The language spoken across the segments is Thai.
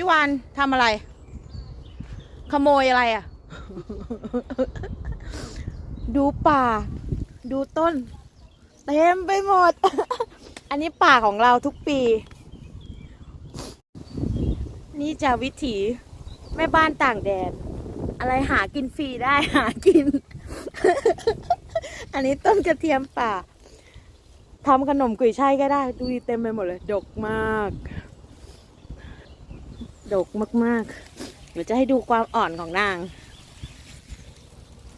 พี่วานทำอะไร ขโมยอะไรอะ ดูป่า ดูต้น เต็มไปหมด อันนี้ป่าของเราทุกปี นี่จะวิถีแม่บ้านต่างแดนอะไรหากินฟรีได้หากิน อันนี้ต้นกระเทียมป่าทำขนมกุยช่ายก็ได้ ดูดิเต็มไปหมดเลย ดกมาก ดกมากๆ เดี๋ยวจะให้ดูความอ่อนของนาง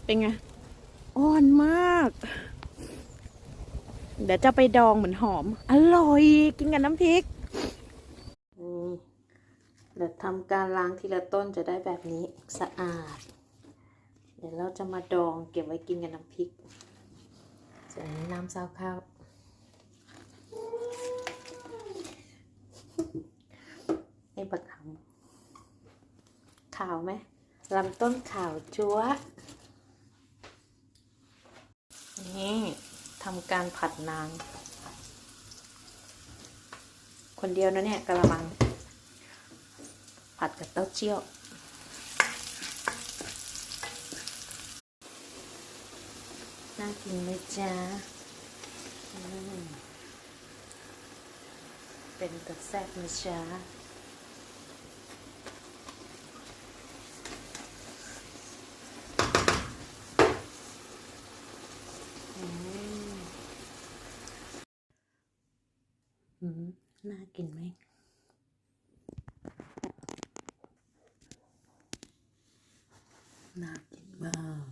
เป็นไง อ่อนมาก เดี๋ยวจะไปดองเหมือนหอม อร่อย กินกับน้ำพริก นี่เดี๋ยวทำการล้างทีละต้นจะได้แบบนี้สะอาด เดี๋ยวเราจะมาดองเก็บไว้กินกับน้ำพริก ส่วนนี้น้ำซาวข้าวไอ้บักาวไหมลำต้นขาวจั๊วนี่ทำการผัดนาง คนเดียวนะเนี่ยกระมัง ผัดกับเต้าเจี้ยว น่ากินไหมจ๊ะเป็นตัดแซ่บนะจ๊ะ อืมอืม น่ากินไหมน่ากินมาก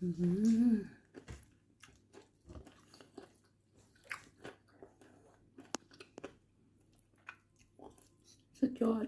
อืมสุดยอด